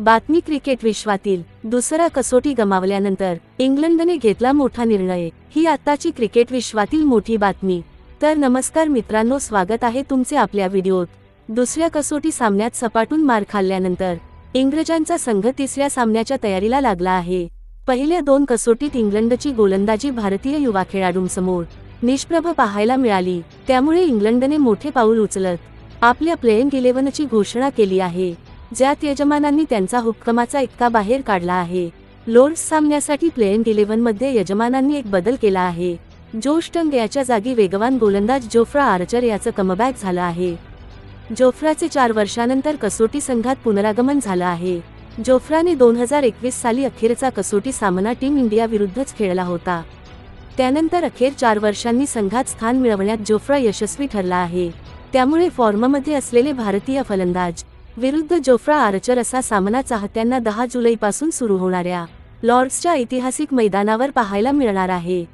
बातमी क्रिकेट विश्वातील दुसरा कसोटी गमावल्यानंतर इंग्लंडने घेतला मोठा निर्णय. ही आत्ताची क्रिकेट विश्वातील मोठी बातमी. तर नमस्कार मित्रांनो स्वागत आहे तुमचे आपल्या व्हिडिओत. दुसऱ्या कसोटी सामन्यात सपाटून मार खाल्ल्यानंतर इंग्रजांचा संघ तिसऱ्या सामन्याच्या तयारीला लागला आहे. पहिल्या दोन कसोटीत इंग्लंडची गोलंदाजी भारतीय युवा खेळाडूंसमोर निष्प्रभ पाहायला मिळाली. त्यामुळे इंग्लंडने मोठे पाऊल उचलत आपल्या प्लेइंग इलेव्हनची घोषणा केली आहे. ज्यात यजमानांनी त्यांचा हुक्कमाचा इतका बाहेर काढला आहे. लोर्ड्स सामन्यासाठी प्लेइंग इलेव्हनमध्ये यजमानांनी एक बदल केला आहे. जोश टंग याच्या जागी वेगवान गोलंदाज जोफ्रा आर्चर याचं कमबॅक झालं आहे. जोफ्राचे चार वर्षानंतर कसोटी संघात पुनरागमन झालं आहे. जोफ्राने दोन हजार एकवीस साली अखेरचा कसोटी सामना टीम इंडिया विरुद्धच खेळला होता. त्यानंतर अखेर चार वर्षांनी संघात स्थान मिळवण्यात जोफ्रा यशस्वी ठरला आहे. त्यामुळे फॉर्ममध्ये असलेले भारतीय फलंदाज विरुद्ध जोफ्रा आर्चर असा सामना चाहत्यांना दहा जुलैपासून सुरू होणाऱ्या लॉर्ड्सच्या ऐतिहासिक मैदानावर पाहायला मिळणार आहे.